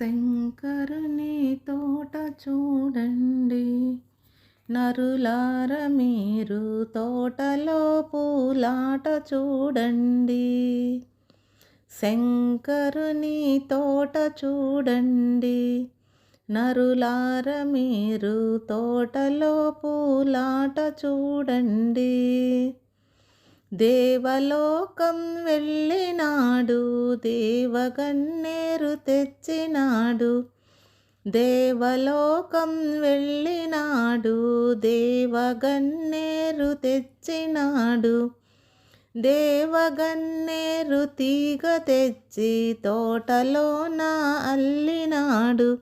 శంకరుని తోట చూడండి. నరులార మీరు తోటలో పూలాట చూడండి. శంకరుని తోట చూడండి. నరులార మీరు తోటలో పూలాట చూడండి. దేవలోకం వెళ్ళినాడు దేవగన్నేరు తెచ్చినాడు. దేవలోకం వెళ్ళినాడు దేవగన్నేరు తెచ్చినాడు. దేవగన్నేరు తీగ తెచ్చి తోటలోన అల్లినాడు.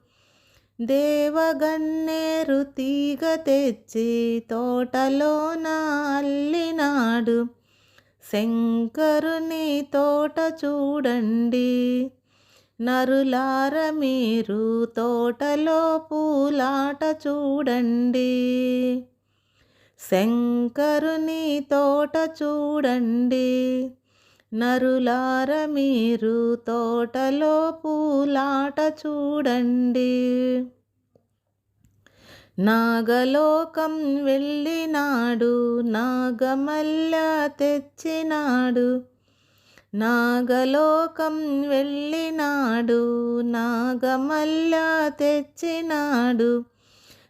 దేవగన్నేరు తీగ తెచ్చి తోటలోన అల్లినాడు. శంకరుని తోట చూడండి. నరులార మీరు తోటలో పూలాట చూడండి. శంకరుని తోట చూడండి. నరులార మీరు తోటలో పూలాట చూడండి. నాగలోకం వెళ్ళినాడు నాగమల్ల తెచ్చినాడు. నాగలోకం వెళ్ళినాడు నాగమల్ల తెచ్చినాడు.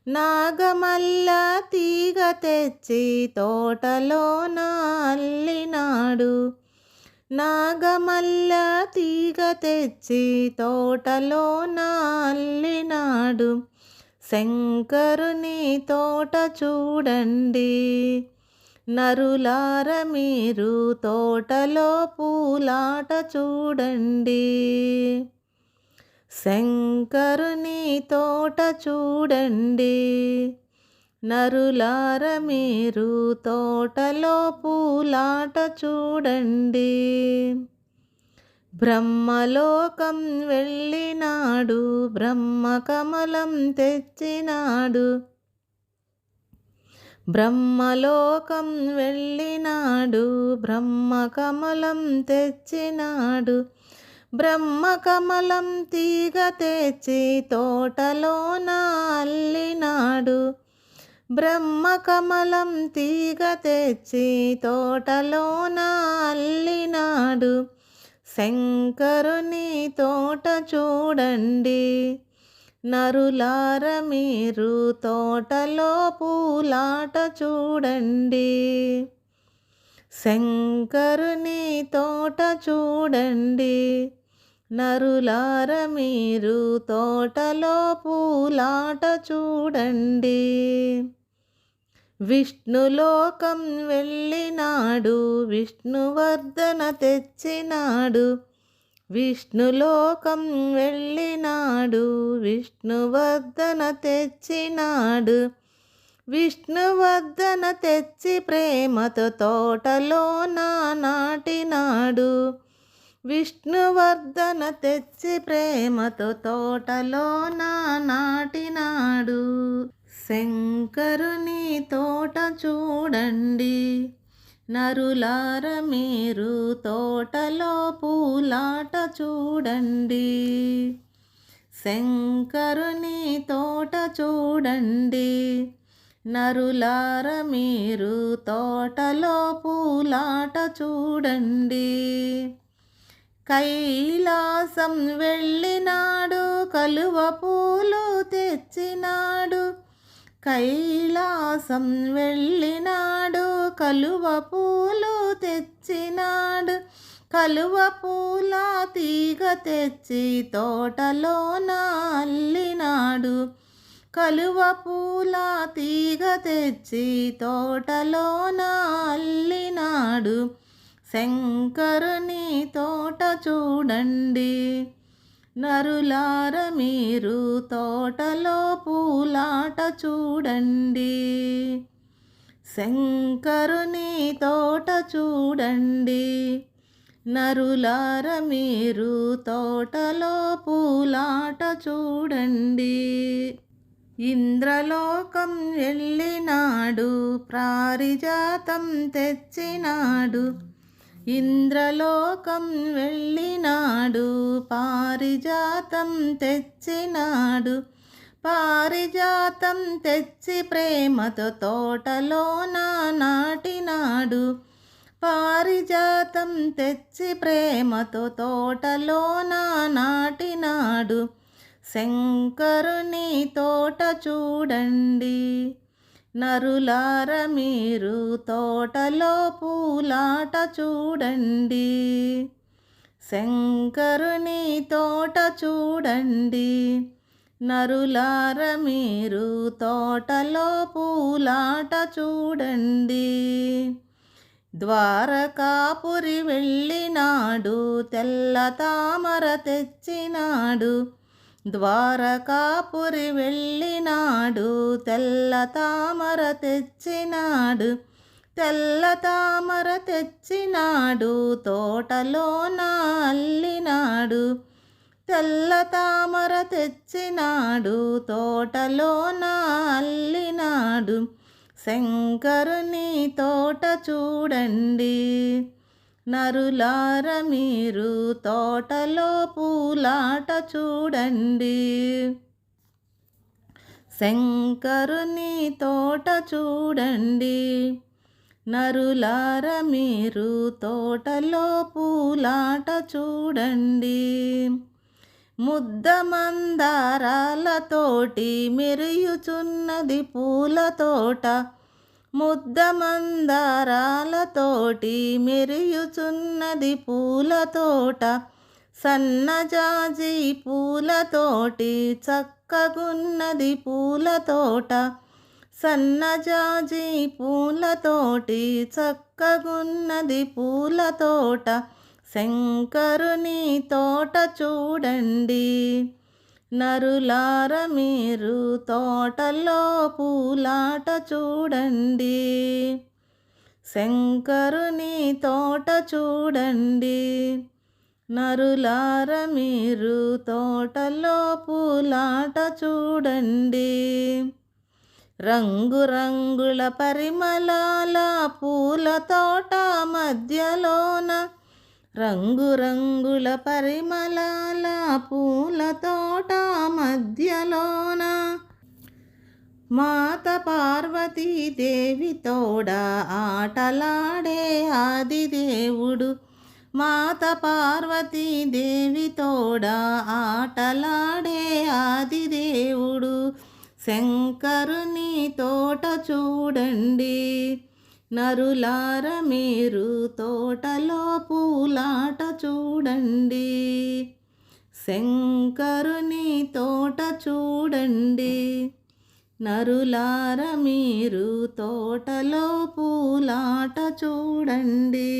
నాగమల్ల తీగ తెచ్చి తోటలోన అల్లినాడు. నాగమల్ల తీగ తెచ్చి తోటలోన అల్లినాడు. శంకరుని తోట చూడండి. నరులార మీరు తోటలో పూలాట చూడండి. శంకరుని తోట చూడండి. నరులార మీరు తోటలో పూలాట చూడండి. బ్రహ్మలోకం వెళ్ళినాడు బ్రహ్మకమలం తెచ్చినాడు. బ్రహ్మలోకం వెళ్ళినాడు బ్రహ్మకమలం తెచ్చినాడు. బ్రహ్మకమలం తీగ తెచ్చి తోటలోన అల్లినాడు. బ్రహ్మకమలం తీగ తెచ్చి తోటలోన అల్లినాడు. శంకరుని తోట చూడండి. నరులార మీరు తోటలో పూలాట చూడండి. శంకరుని తోట చూడండి. నరులార మీరు తోటలో పూలాట చూడండి. విష్ణులోకం వెళ్ళినాడు విష్ణువర్ధన తెచ్చినాడు. విష్ణులోకం వెళ్ళినాడు విష్ణువర్ధన తెచ్చినాడు. విష్ణువర్ధన తెచ్చి ప్రేమతో తోటలో నాటినాడు. విష్ణువర్ధన తెచ్చి ప్రేమతో తోటలో నాటినాడు. శంకరుని తోట చూడండి. నరులార మీరు తోటలో పూలాట చూడండి. శంకరుని తోట చూడండి. నరులార మీరు తోటలో పూలాట చూడండి. కైలాసం వెళ్ళినాడు కలువ పూలు తెచ్చినాడు. కైలాసం వెళ్ళినాడు కలువ పూలు తెచ్చినాడు. కలువ పూల తీగ తెచ్చి తోటలో అల్లినాడు. కలువ పూల తీగ తెచ్చి తోటలో అల్లినాడు. శంకరుని తోట చూడండి. నరులార మీరు తోటలో పూలాట చూడండి. శంకరుని తోట చూడండి. నరులార మీరు తోటలో పూలాట చూడండి. ఇంద్రలోకం వెళ్ళినాడు ప్రారిజాతం తెచ్చినాడు. ఇంద్రలోకం వెళ్ళినాడు పారిజాతం తెచ్చినాడు. పారిజాతం తెచ్చి ప్రేమతో తోటలోన నాటినాడు. పారిజాతం తెచ్చి ప్రేమతో తోటలోన నాటినాడు. శంకరుని తోట చూడండి. నరులార మీరు తోటలో పూలాట చూడండి. శంకరుని తోట చూడండి. నరులార మీరు తోటలో పూలాట చూడండి. ద్వారకాపురి వెళ్ళినాడు తెల్ల తామర తెచ్చినాడు ద్వారకాపురి వెళ్ళినాడు తెల్ల తామర తెచ్చినాడు తెల్ల తామర తెచ్చినాడు తోటలో అల్లినాడు తెల్ల తామర తెచ్చినాడు తోటలో అల్లినాడు శంకరుని తోట చూడండి. నరులార మీరు తోటలో పూలాట చూడండి. శంకరుని తోట చూడండి. నరులార మీరు తోటలో పూలాట చూడండి. ముద్ద మందారాలతోటి మెరియుచున్నది పూల తోట ముద్ద మందారాలతోటి మెరియుచున్నది పూల తోట సన్నజాజి పూలతోటి చక్కగున్నది పూలతోట సన్నజాజి పూలతోటి చక్కగున్నది పూల తోట శంకరుని తోట చూడండి. నరులార మీరు తోటలో పూలాట చూడండి. శంకరుని తోట చూడండి. నరులార మీరు తోటలో పూలాట చూడండి. రంగురంగుల పరిమళాల పూల తోట మధ్యలోన రంగురంగుల పరిమళాల పూల తోట మధ్యలోన మాత పార్వతీదేవి తోడ ఆటలాడే ఆదిదేవుడు మాత పార్వతీదేవి తోడ ఆటలాడే ఆదిదేవుడు శంకరుని తోట చూడండి. నరులార మీరు తోటలో పూలాట చూడండి. శంకరుని తోట చూడండి. నరులార మీరు తోటలో పూలాట చూడండి.